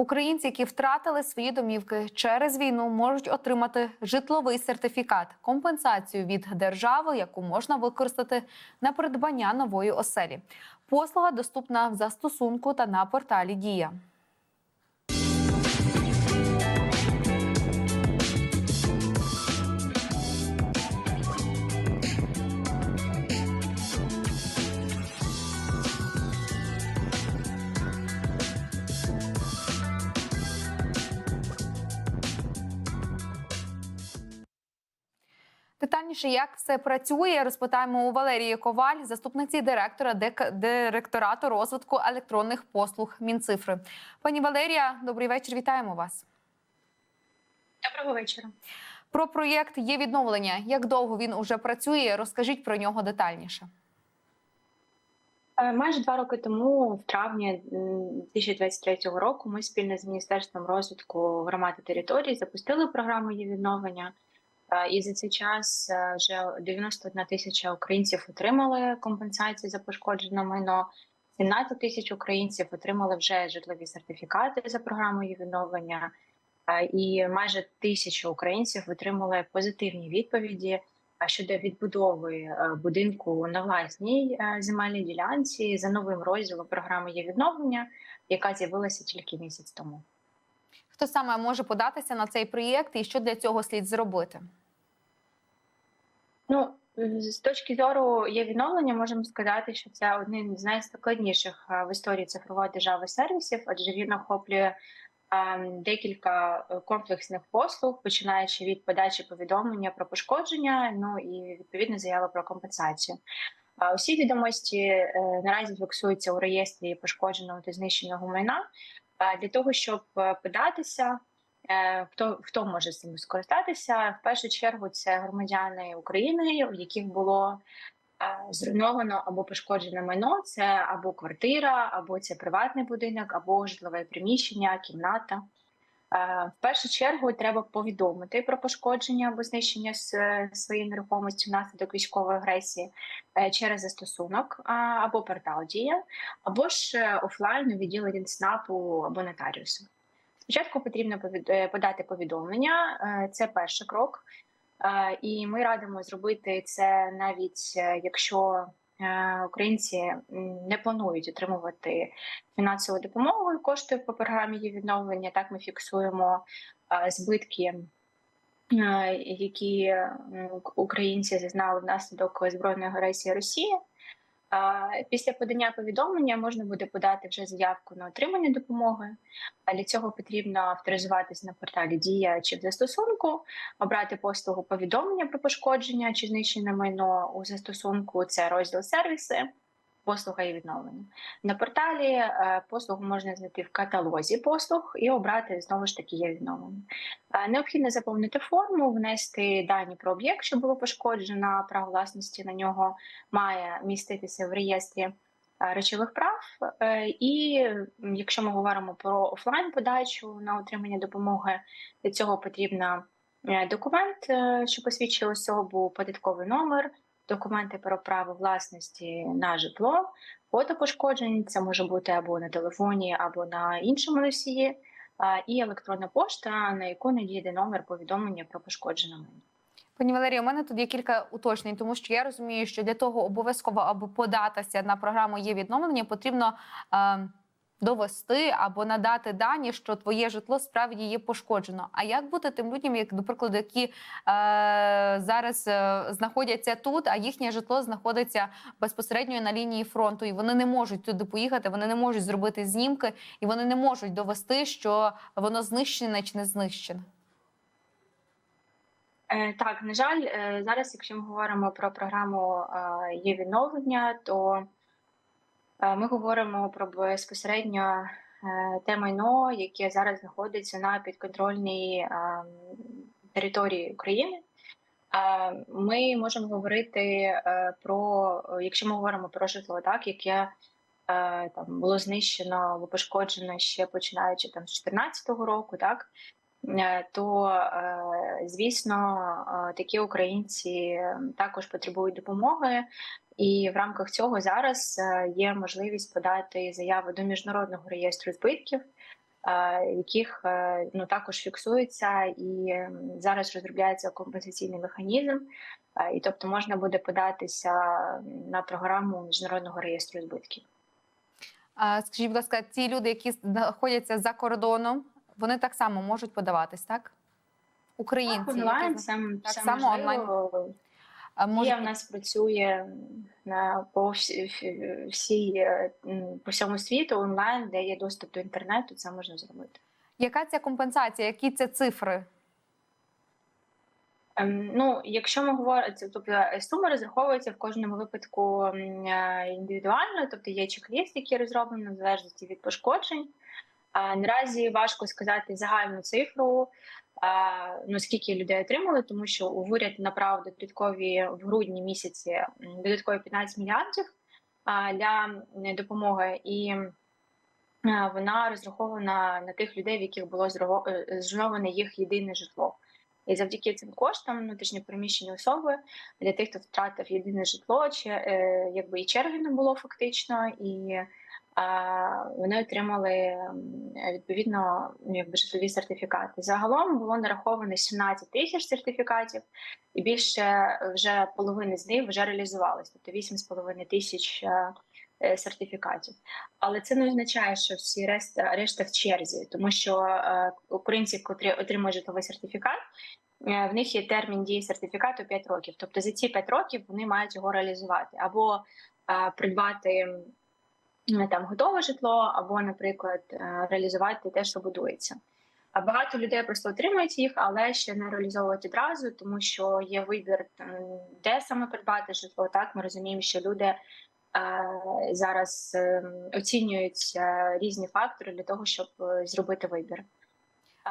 Українці, які втратили свої домівки через війну, можуть отримати житловий сертифікат, компенсацію від держави, яку можна використати на придбання нової оселі. Послуга доступна в застосунку та на порталі Дія. Детальніше, як все працює, розпитаємо у Валерії Коваль, заступниці директора ДК директорату розвитку електронних послуг Мінцифри. Пані Валерія, добрий вечір. Вітаємо вас. Доброго вечора. Про проєкт є відновлення. Як довго він уже працює? Розкажіть про нього детальніше. Е, Майже два роки тому, в травні м, 2023 року, ми спільно з Міністерством розвитку громад і територій запустили програму її відновлення. Е, І за цей час е, вже 91 тисяча українців отримали компенсації за пошкоджене майно. 17 тисяч українців отримали вже житлові сертифікати за програмою відновлення, Е, і майже тисяча українців отримали позитивні відповіді щодо відбудови будинку на власній земельній ділянці за новим розділом програми є відновлення, яка з'явилася тільки місяць тому. Хто саме може податися на цей проєкт і що для цього слід зробити? Ну з точки зору є відновлення, можемо сказати, що це один з найскладніших е, в історії цифрової держави сервісів, адже він охоплює е, декілька е, комплексних послуг, починаючи від подачі повідомлення про пошкодження, ну і відповідно заява про компенсацію. Усі відомості е, наразі фіксуються у реєстрі пошкодженого та знищеного майна. Для того щоб е, податися, е, хто хто може з цим скористатися? В першу чергу це громадяни України, в яких було е, зруйновано або пошкоджене майно. Це або квартира, або це приватний будинок, або житлове приміщення, кімната. Е, В першу чергу треба повідомити про пошкодження або знищення своєї нерухомості внаслідок військової агресії е, через застосунок або портал Дія, або ж е, офлайн у відділенні ЦНАПу або нотаріусу. Спочатку потрібно е, подати повідомлення, е, це перший крок. Е, І ми радимо зробити це навіть е, якщо е, українці не планують отримувати фінансову допомогу і кошти по програмі її відновлення. Так ми фіксуємо е, збитки, е, які українці зазнали внаслідок збройної агресії Росії. Після подання повідомлення можна буде подати вже заявку на отримання допомоги. Для цього потрібно авторизуватись на порталі Дія чи в застосунку, обрати послугу повідомлення про пошкодження чи знищене майно у застосунку. Це розділ сервіси, послуга і відновлення. На порталі е, послугу можна знайти в каталозі послуг і обрати знову ж таки є відновлення. Е, Необхідно заповнити форму, внести дані про об'єкт, що було пошкоджено, право власності на нього має міститися в реєстрі е, речових прав. І якщо ми говоримо про офлайн подачу на отримання допомоги, для цього потрібно е, документ, що посвідчує особу, податковий номер, документи про право власності на житло, фото пошкоджень. Це може бути або на телефоні, або на іншому носії, і електронна пошта, на яку надійде номер повідомлення про пошкоджене майно. Пані Валерія, у мене тут є кілька уточнень, тому що я розумію, що для того обов'язково, аби податися на програму є відновлення, потрібно е, довести або надати дані, що твоє житло справді є пошкоджено. А як бути тим людям, як до прикладу, які е, зараз е, знаходяться тут, а їхнє житло знаходиться безпосередньо на лінії фронту, і вони не можуть туди поїхати, вони не можуть зробити знімки, і вони не можуть довести, що воно знищене чи не знищене. Е, Так, на жаль, е, зараз, якщо ми говоримо про програму є відновлення, то ми говоримо про безпосередньо е, те майно, яке зараз знаходиться на підконтрольній е, території України. Е, Ми можемо говорити е, про, якщо ми говоримо про житло, так яке е, там було знищено або пошкоджено ще починаючи там з 2014 року, так е, то е, звісно е, такі українці також потребують допомоги. І в рамках цього зараз е, є можливість подати заяву до міжнародного реєстру збитків. е, яких е, ну також фіксується і зараз розробляється компенсаційний механізм. Е, І тобто можна буде податися на програму міжнародного реєстру збитків. Скажіть, будь ласка, ті люди, які знаходяться за кордоном, вони так само можуть подаватись, так? Українці, Так, онлайн зна- це, Так це само можливо. Дія можуть в нас працює на по всі, всі- всій е, по всьому світу онлайн, де є доступ до інтернету, це можна зробити. Яка ця компенсація? Які це цифри? Ем, Ну, якщо ми говоримо, тобто е, сума розраховується в кожному випадку е, індивідуально, тобто є чек-ліст, який розроблений в залежності від пошкоджень. Наразі важко сказати загальну цифру, ну скільки людей отримали, тому що у уряд направ додаткові в грудні місяці додаткові 15 мільярдів для допомоги, і вона розрахована на тих людей, в яких було е, зруйноване їх єдине житло. І завдяки цим коштам внутрішньопереміщені особи для тих, хто втратив єдине житло, чи е, якби і черги не було фактично, і вони отримали відповідно ну, якби житлові сертифікати. Загалом було нараховано 17 тисяч сертифікатів, і більше вже половини з них вже реалізувалось, тобто 8,5 тисяч е, е, сертифікатів. Але це не означає, що всі решта, решта в черзі, тому що е, українці, котрі отримують житловий сертифікат, е, в них є термін дії сертифікату 5 років. Тобто за ці 5 років вони мають його реалізувати або е, придбати там готове житло, або, наприклад, е, реалізувати те, що будується. А багато людей просто отримують їх, але ще не реалізовують одразу, тому що є вибір, де саме придбати житло. Так ми розуміємо, що люди е, зараз е, оцінюють е, різні фактори для того, щоб е, зробити вибір.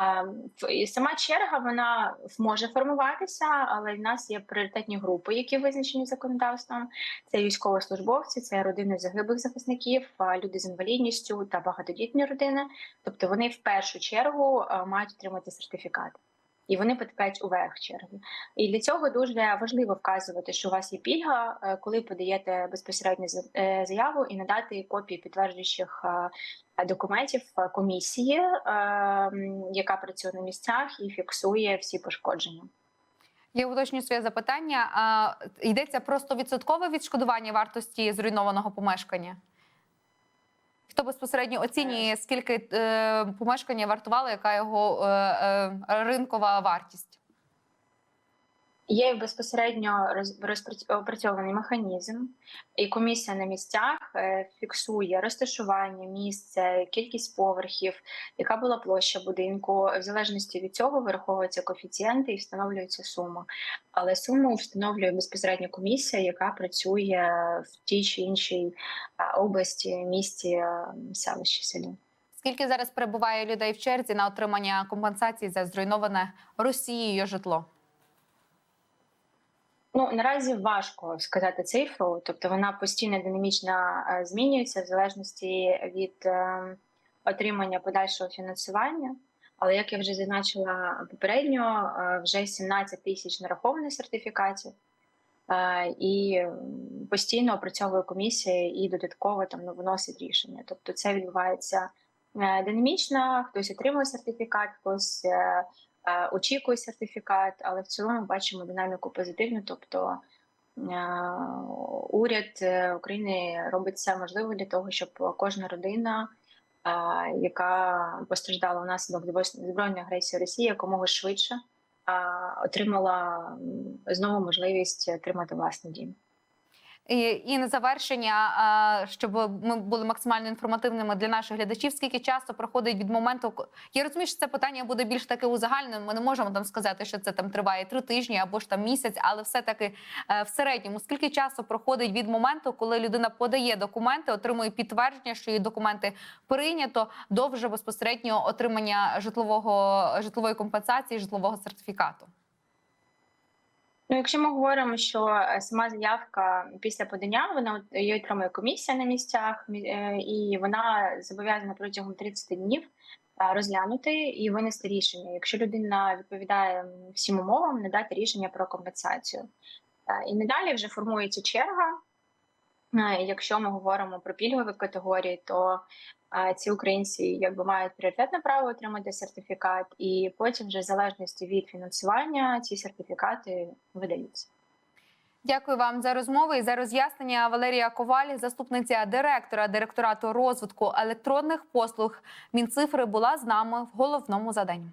Е, в- і Сама черга вона може формуватися, але в нас є пріоритетні групи, які визначені законодавством. Це військовослужбовці, це родини загиблих захисників, люди з інвалідністю та багатодітні родини. Тобто вони в першу чергу мають отримати сертифікат. І вони потрапляють у верх черги. І для цього дуже важливо вказувати, що у вас є пільга, е, коли подаєте безпосередньо е, заяву і надати копії підтверджуючих е, документів комісії, яка працює на місцях і фіксує всі пошкодження. Я уточню своє запитання. Йдеться про 100% відшкодування вартості зруйнованого помешкання? Хто безпосередньо оцінює, скільки е, помешкання вартувало, яка його е, е, ринкова вартість? Є безпосередньо роз- розпрац- опрацьований механізм, і комісія на місцях е, фіксує розташування, місце, кількість поверхів, яка була площа будинку. В залежності від цього вираховуються коефіцієнти і встановлюється сума. Але суму встановлює безпосередньо комісія, яка працює в тій чи іншій е, області, місті, е, селищі, селі. Скільки зараз перебуває людей в черзі на отримання компенсації за зруйноване Росією житло? Ну наразі важко сказати цифру, тобто вона постійно динамічно е, змінюється в залежності від е, отримання подальшого фінансування. Але як я вже зазначила попередньо, е, вже 17 тисяч нарахованих сертифікатів, і постійно опрацьовує комісія і додатково там ну, виносить рішення. Тобто це відбувається динамічно. Хтось отримує сертифікат, хтось очікує сертифікат, але в цілому бачимо динаміку позитивну. Тобто е, уряд е, України робить все можливе для того, щоб кожна родина, е, яка постраждала внаслідок зброй- збройної агресії Росії, якомога швидше е, отримала знову можливість отримати власний дім. І, і на завершення, щоб ми були максимально інформативними для наших глядачів, скільки часу проходить від моменту, я розумію, що це питання буде більш таке узагальненим. Ми не можемо там сказати, що це там триває три тижні або ж там місяць, але все таки в середньому скільки часу проходить від моменту, коли людина подає документи, отримує підтвердження, що її документи прийнято, до вже безпосередньо отримання житлового житлової компенсації, житлового сертифікату. Ну, якщо ми говоримо, що е, сама заявка після подання вона її отримує комісія на місцях, е, і вона зобов'язана протягом 30 днів е, розглянути і винести рішення. Якщо людина відповідає всім умовам, надати рішення про компенсацію. І надалі вже формується черга. Якщо ми говоримо про пільгові категорії, то ці українці якби мають пріоритетне право отримати сертифікат, і потім, вже в залежності від фінансування, ці сертифікати видаються. Дякую вам за розмову і за роз'яснення. Валерія Коваль, заступниця директора директорату розвитку електронних послуг Мінцифри, була з нами в головному заданні.